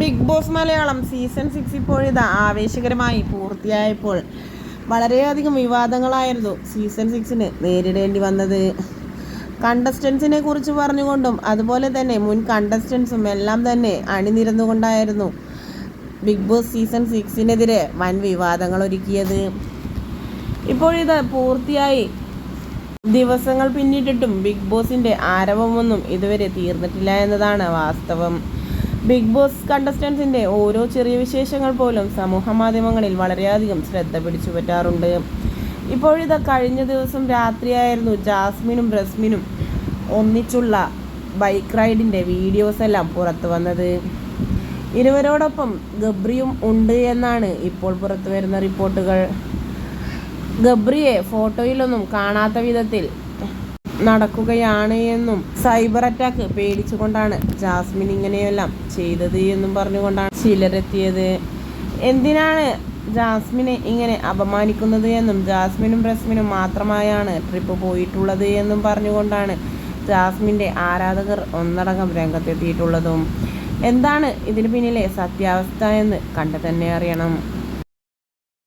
Big boss Malayalam season six ഇപ്പോഴിതാ ആവേശകരമായി പൂർത്തിയായപ്പോൾ വളരെയധികം വിവാദങ്ങളായിരുന്നു സീസൺ സിക്സിന് നേരിടേണ്ടി വന്നത്. കണ്ടസ്റ്റൻസിനെ കുറിച്ച് പറഞ്ഞുകൊണ്ടും അതുപോലെ തന്നെ മുൻ കണ്ടസ്റ്റൻസും എല്ലാം തന്നെ അണിനിരന്നുകൊണ്ടായിരുന്നു ബിഗ് ബോസ് സീസൺ സിക്സിനെതിരെ വൻ വിവാദങ്ങൾ ഒരുക്കിയത്. ഇപ്പോഴിത് പൂർത്തിയായി. ദിവസങ്ങൾ പിന്നിട്ടിട്ടും ബിഗ് ബോസിന്റെ ആരവമൊന്നും ഇതുവരെ തീർന്നിട്ടില്ല എന്നതാണ് വാസ്തവം. ബിഗ് ബോസ് കണ്ടസ്റ്റൻസിന്റെ ഓരോ ചെറിയ വിശേഷങ്ങൾ പോലും സമൂഹ മാധ്യമങ്ങളിൽ വളരെയധികം ശ്രദ്ധ പിടിച്ചു പറ്റാറുണ്ട് ഇപ്പോഴിത് കഴിഞ്ഞ ദിവസം രാത്രിയായിരുന്നു ജാസ്മിനും റസ്മിനും ഒന്നിച്ചുള്ള ബൈക്ക് റൈഡിന്റെ വീഡിയോസ് എല്ലാം പുറത്തു വന്നത്. ഇരുവരോടൊപ്പം ഗബ്രിയും ഉണ്ട് എന്നാണ് ഇപ്പോൾ പുറത്തു വരുന്ന റിപ്പോർട്ടുകൾ. ഗബ്രിയെ ഫോട്ടോയിലൊന്നും കാണാത്ത വിധത്തിൽ നടക്കുകയാണ് എന്നും സൈബർ അറ്റാക്ക് പേടിച്ചുകൊണ്ടാണ് ജാസ്മിൻ ഇങ്ങനെയെല്ലാം ചെയ്തത് എന്നും പറഞ്ഞുകൊണ്ടാണ് ചിലരെത്തിയത്. എന്തിനാണ് ജാസ്മിനെ ഇങ്ങനെ അപമാനിക്കുന്നത് എന്നും ജാസ്മിനും റസ്മിനും മാത്രമായാണ് ട്രിപ്പ് പോയിട്ടുള്ളത് എന്നും പറഞ്ഞുകൊണ്ടാണ് ജാസ്മിന്റെ ആരാധകർ ഒന്നടങ്കം രംഗത്തെത്തിയിട്ടുള്ളതും. എന്താണ് ഇതിന് പിന്നിലെ സത്യാവസ്ഥ എന്ന് കണ്ടു തന്നെ അറിയണം.